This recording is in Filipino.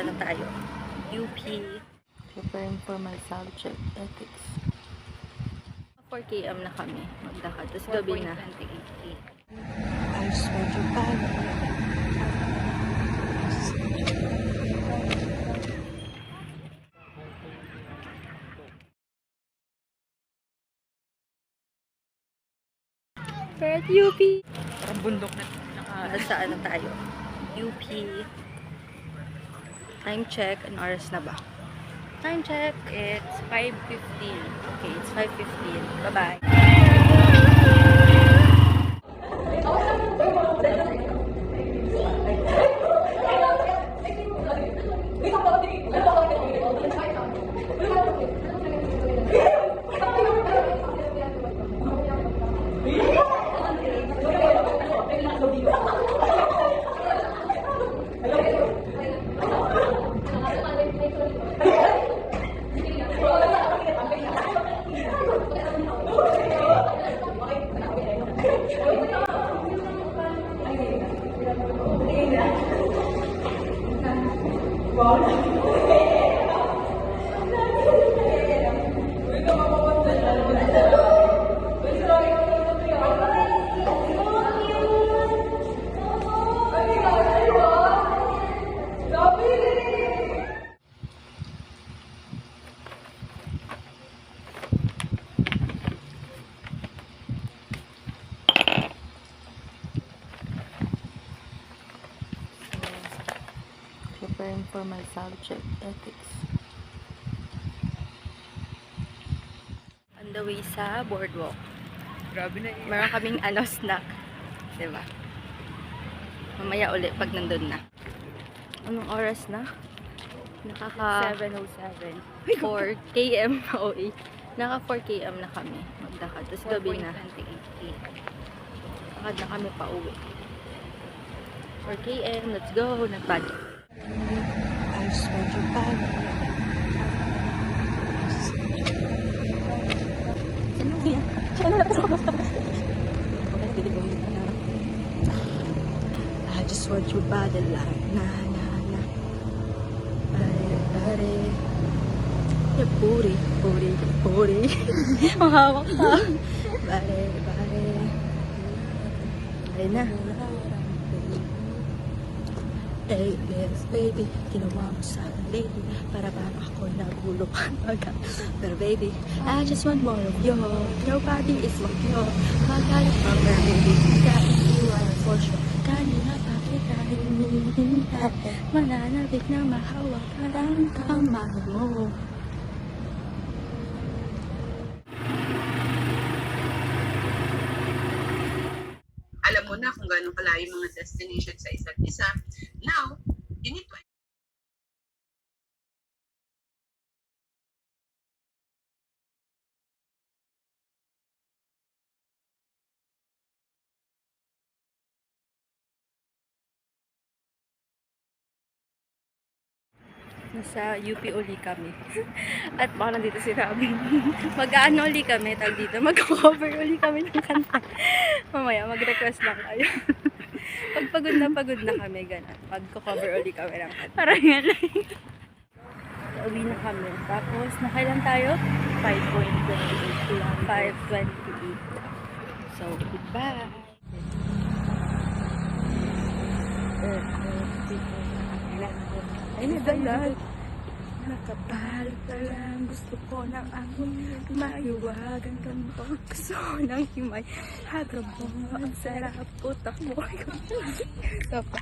ano tayo? UP. Preparing for my subject, ethics. 4 km na kami maglakad. Tapos gabi na. I swear to God. We're at UP. Parang bundok na naka... Nasa ano tayo? UP. Time check. An oras na ba? Time check. It's 5.15. Okay, it's 5.15. Bye-bye. Wow. Preparing for my subject, ethics. On the way sa boardwalk. Grabe na yun. Meron kaming ano, snack. Diba? Mamaya ulit pag nandun na. Anong oras na? Nakaka 707. 4 km OE. Naka 4 km na kami maglakad. Tapos gabi na. Lakad na kami pa uwi. 4 km, let's go. Nag-budget. Swear to God. Sino yan? Sino na I just want your body like na na na. Pare pare. Yeah, puri. Puri. Puri. Mahawak ka. Pare pare. Ay na. Hey, yes, baby, ginawa mo sa akin, baby Para bang ako nagulok Aga. Pero baby, I just want more of you. Your body is like you. Magalit her, baby. Kahit iwan for sure Kanina pa kita hinihintay. Mananabik na mahawak ka lang kamay mo. Alam mo na kung gaano kalayo mga destination sa isa't isa. Nasa UP uli kami. At baka nandito si Robin. Mag-ano uli kami, tag dito. Mag-cover uli kami ng kanta. Mamaya, mag-request lang kayo. Pag pagod na pagod na kami, gano'n. Mag-cover uli kami ng kanta. Parang yan Uwi na kami. Tapos, nakailan tayo? 5.28 lang. 5.28. So, goodbye. Ay, nadalag. Nakabalik pa lang. Gusto ko ng angin Mayuwagan ka mo Gusto ko ng himay. Hagra mo Ang sarap Utak mo Ito pa